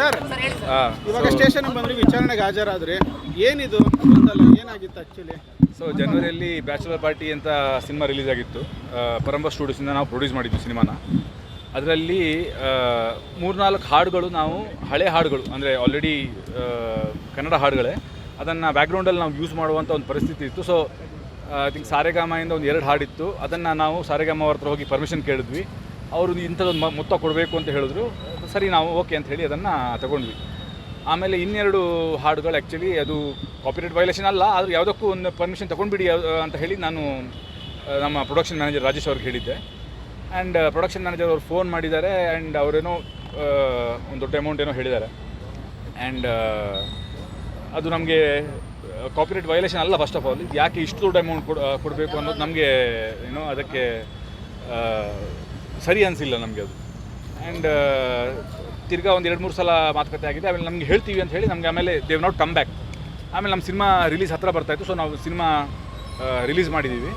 Sir ಇವಾಗ station ಬಂದ್ರೆ ವಿಚಾರಣೆಗೆ ಹಾಜರಾದ್ರಿ. ಏನಿದು ಗೊಂದಲ ಏನಾಗಿತ್ತು ಆಕ್ಚುಲಿ ಸೊ ಜನವರಿಯಲ್ಲಿ ಬ್ಯಾಚುಲರ್ ಪಾರ್ಟಿ ಅಂತ ಸಿನಿಮಾ ರಿಲೀಸ್ ಆಗಿತ್ತು. ಪರಂಬ ಸ್ಟುಡಿಯೋಸಿಂದ ನಾವು ಪ್ರೊಡ್ಯೂಸ್ ಮಾಡಿದ್ವಿ ಸಿನಿಮಾನ. ಅದರಲ್ಲಿ ಮೂರ್ನಾಲ್ಕು ಹಾಡುಗಳು ನಾವು ಹಳೆ ಹಾಡುಗಳು ಅಂದರೆ ಆಲ್ರೆಡಿ ಕನ್ನಡ ಹಾಡುಗಳೇ ಅದನ್ನು ಬ್ಯಾಕ್ಗ್ರೌಂಡಲ್ಲಿ ನಾವು ಯೂಸ್ ಮಾಡುವಂಥ ಒಂದು ಪರಿಸ್ಥಿತಿ ಇತ್ತು. ಸೊ ಐ ಥಿಂಕ್ ಸಾರೆಗಾಮಯಿಂದ ಒಂದು ಎರಡು ಹಾಡಿತ್ತು. ಅದನ್ನು ನಾವು ಸಾರೆಗಾಮ ಅವ್ರ ಹತ್ರ ಹೋಗಿ ಪರ್ಮಿಷನ್ ಕೇಳಿದ್ವಿ. ಅವರು ಇಂಥದ್ದೊಂದು ಮೊತ್ತ ಕೊಡಬೇಕು ಅಂತ ಹೇಳಿದ್ರು. ಸರಿ, ನಾವು ಓಕೆ ಅಂತ ಹೇಳಿ ಅದನ್ನು ತಗೊಂಡ್ವಿ. ಆಮೇಲೆ ಇನ್ನೆರಡು ಹಾಡುಗಳು ಆ್ಯಕ್ಚುಲಿ ಅದು ಕಾಪಿರೈಟ್ ವೈಲೇಷನ್ ಅಲ್ಲ, ಆದರೂ ಯಾವುದಕ್ಕೂ ಒಂದು ಪರ್ಮಿಷನ್ ತೊಗೊಂಡ್ಬಿಡಿ ಅಂತ ಹೇಳಿ ನಾನು ನಮ್ಮ ಪ್ರೊಡಕ್ಷನ್ ಮ್ಯಾನೇಜರ್ ರಾಜೇಶ್ ಅವ್ರಿಗೆ ಹೇಳಿದ್ದೆ. ಆ್ಯಂಡ್ ಪ್ರೊಡಕ್ಷನ್ ಮ್ಯಾನೇಜರ್ ಅವ್ರು ಫೋನ್ ಮಾಡಿದ್ದಾರೆ ಆ್ಯಂಡ್ ಅವರೇನೋ ಒಂದು ದೊಡ್ಡ ಅಮೌಂಟ್ ಏನೋ ಹೇಳಿದ್ದಾರೆ. ಆ್ಯಂಡ್ ಅದು ನಮಗೆ ಕಾಪಿರೈಟ್ ವೈಲೇಷನ್ ಅಲ್ಲ ಫಸ್ಟ್ ಆಫ್ ಆಲ್ ಯಾಕೆ ಇಷ್ಟು ದೊಡ್ಡ ಅಮೌಂಟ್ ಕೊಡ್, ಕೊಡಬೇಕು ಅನ್ನೋದು ನಮಗೆ, ಏನೋ ಅದಕ್ಕೆ ಸರಿ ಅನಿಸಿಲ್ಲ ನಮಗೆ ಅದು. ಆ್ಯಂಡ್ ತಿರ್ಗಾ ಒಂದು ಎರಡು ಮೂರು ಸಲ ಮಾತುಕತೆ ಆಗಿದೆ. ಆಮೇಲೆ ನಮಗೆ ಹೇಳ್ತೀವಿ ಅಂತ ಹೇಳಿ ನಮಗೆ ಆಮೇಲೆ ದೇವ್ ನಾಟ್ ಕಮ್ ಬ್ಯಾಕ್ ಆಮೇಲೆ ನಮ್ಮ ಸಿನಿಮಾ ರಿಲೀಸ್ ಹತ್ರ ಬರ್ತಾಯಿತ್ತು ಸೊ ನಾವು ಸಿನಿಮಾ ರಿಲೀಸ್ ಮಾಡಿದ್ದೀವಿ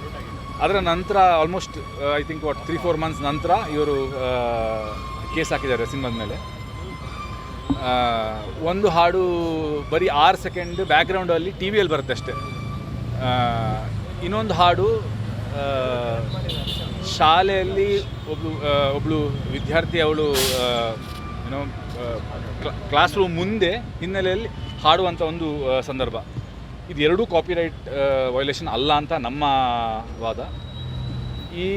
ಅದರ ನಂತರ almost I think what three four months ನಂತರ ಇವರು ಕೇಸ್ ಹಾಕಿದ್ದಾರೆ ಸಿನಿಮಾದ ಮೇಲೆ. ಒಂದು ಹಾಡು ಬರೀ ಆರು ಸೆಕೆಂಡ್ ಬ್ಯಾಕ್ಗ್ರೌಂಡಲ್ಲಿ ಟಿ ವಿಯಲ್ಲಿ ಬರುತ್ತೆ ಅಷ್ಟೇ. ಇನ್ನೊಂದು ಹಾಡು ಶಾಲೆಯಲ್ಲಿ ಒಬ್ಬಳು ಒಬ್ಬಳು ವಿದ್ಯಾರ್ಥಿ ಅವಳು ಏನೋ ಕ್ಲಾಸ್ ರೂಮ್ ಮುಂದೆ ಹಿನ್ನೆಲೆಯಲ್ಲಿ ಹಾಡುವಂಥ ಒಂದು ಸಂದರ್ಭ. ಇದು ಎರಡೂ ಕಾಪಿರೈಟ್ ವಯೊಲೇಷನ್ ಅಲ್ಲ ಅಂತ ನಮ್ಮ ವಾದ. ಈ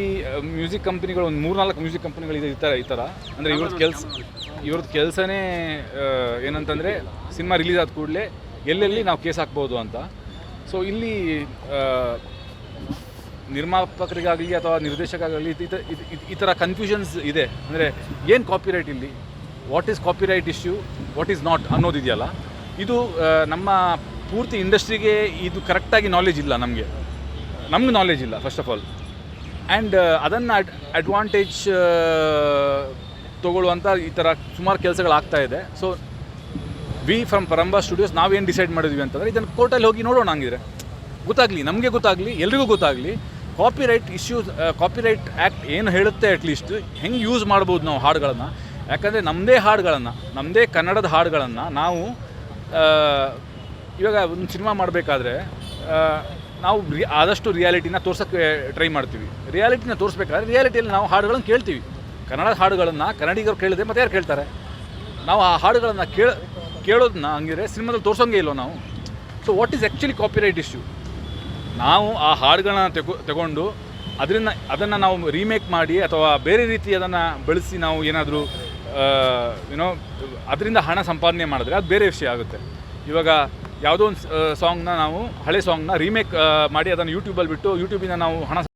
ಮ್ಯೂಸಿಕ್ ಕಂಪ್ನಿಗಳು ಒಂದು ಮೂರ್ನಾಲ್ಕು ಮ್ಯೂಸಿಕ್ ಕಂಪ್ನಿಗಳು ಇದೆ ಈ ಥರ ಈ ಥರ ಅಂದರೆ ಇವ್ರದ್ದು ಕೆಲಸ ಇವ್ರದ್ದು ಕೆಲಸನೇ ಏನಂತಂದರೆ ಸಿನಿಮಾ ರಿಲೀಸ್ ಆದ ಕೂಡಲೇ ಎಲ್ಲೆಲ್ಲಿ ನಾವು ಕೇಸ್ ಹಾಕ್ಬೋದು ಅಂತ. ಸೊ ಇಲ್ಲಿ ನಿರ್ಮಾಪಕರಿಗಾಗಲಿ ಅಥವಾ ನಿರ್ದೇಶಕರಾಗಲಿ ಈ ಥರ ಕನ್ಫ್ಯೂಷನ್ಸ್ ಇದೆ. ಅಂದರೆ ಏನು ಕಾಪಿರೈಟ್ ಇಲ್ಲಿ? What is copyright issue what is not ಅನ್ನೋದಿದೆಯಲ್ಲ? ಇದು ನಮ್ಮ ಪೂರ್ತಿ ಇಂಡಸ್ಟ್ರಿಗೆ ಇದು ಕರೆಕ್ಟಾಗಿ ನಾಲೆಜ್ ಇಲ್ಲ ನಮಗೆ. ನಮ್ಗೆ ನಾಲೆಜ್ ಇಲ್ಲ ಫಸ್ಟ್ ಆಫ್ ಆಲ್ ಆ್ಯಂಡ್ ಅದನ್ನು ಅಡ್ ಅಡ್ವಾಂಟೇಜ್ ತೊಗೊಳ್ಳುವಂಥ ಈ ಥರ ಸುಮಾರು ಕೆಲಸಗಳಾಗ್ತಾ ಇದೆ. So we from Paramba studios ನಾವೇನು ಡಿಸೈಡ್ ಮಾಡಿದ್ವಿ ಅಂತಂದರೆ ಇದನ್ನು ಕೋರ್ಟಲ್ಲಿ ಹೋಗಿ ನೋಡೋಣ ಹಂಗಿದ್ರೆ. ಗೊತ್ತಾಗಲಿ, ನಮಗೆ ಗೊತ್ತಾಗಲಿ, ಎಲ್ರಿಗೂ ಗೊತ್ತಾಗಲಿ. ಕಾಪಿರೈಟ್ ಇಶ್ಯೂಸ್ ಕಾಪಿರೈಟ್ ಆ್ಯಕ್ಟ್ ಏನು ಹೇಳುತ್ತೆ ಅಟ್ಲೀಸ್ಟ್ ಹೆಂಗೆ ಯೂಸ್ ಮಾಡ್ಬೋದು ನಾವು ಹಾಡುಗಳನ್ನು? ಯಾಕಂದರೆ ನಮ್ಮದೇ ಹಾಡುಗಳನ್ನು ನಮ್ಮದೇ ಕನ್ನಡದ ಹಾಡುಗಳನ್ನು ನಾವು ಇವಾಗ ಒಂದು ಸಿನಿಮಾ ಮಾಡಬೇಕಾದ್ರೆ ನಾವು ರಿ, ಆದಷ್ಟು ರಿಯಾಲಿಟಿನ ತೋರ್ಸೋಕ್ಕೆ ಟ್ರೈ ಮಾಡ್ತೀವಿ. ರಿಯಾಲಿಟಿನ ತೋರಿಸ್ಬೇಕಾದ್ರೆ ರಿಯಾಲಿಟಿಯಲ್ಲಿ ನಾವು ಹಾಡುಗಳನ್ನು ಕೇಳ್ತೀವಿ. ಕನ್ನಡ ಹಾಡುಗಳನ್ನು ಕನ್ನಡಿಗರು ಕೇಳಿದ್ರೆ ಮತ್ತೆ ಯಾರು ಕೇಳ್ತಾರೆ? ನಾವು ಆ ಹಾಡುಗಳನ್ನು ಕೇಳ ಕೇಳೋದನ್ನ ಹಂಗಿದ್ರೆ ಸಿನಿಮಾದಲ್ಲಿ ತೋರ್ಸೋಂಗೆ ಇಲ್ಲೋ ನಾವು? So what is actually copyright issue ನಾವು ಆ ಹಾಡುಗಳನ್ನ ತೆಗೊ, ತಗೊಂಡು ಅದರಿಂದ, ಅದನ್ನು ನಾವು ರೀಮೇಕ್ ಮಾಡಿ ಅಥವಾ ಬೇರೆ ರೀತಿ ಅದನ್ನು ಬಳಸಿ ನಾವು ಏನಾದರೂ ಏನೋ ಅದರಿಂದ ಹಣ ಸಂಪಾದನೆ ಮಾಡಿದ್ರೆ ಅದು ಬೇರೆ ವಿಷಯ ಆಗುತ್ತೆ. ಇವಾಗ ಯಾವುದೋ ಒಂದು ಸಾಂಗ್ನ ನಾವು, ಹಳೆ ಸಾಂಗ್ನ ರೀಮೇಕ್ ಮಾಡಿ ಅದನ್ನು ಯೂಟ್ಯೂಬಲ್ಲಿ ಬಿಟ್ಟು ಯೂಟ್ಯೂಬಿಂದ ನಾವು ಹಣ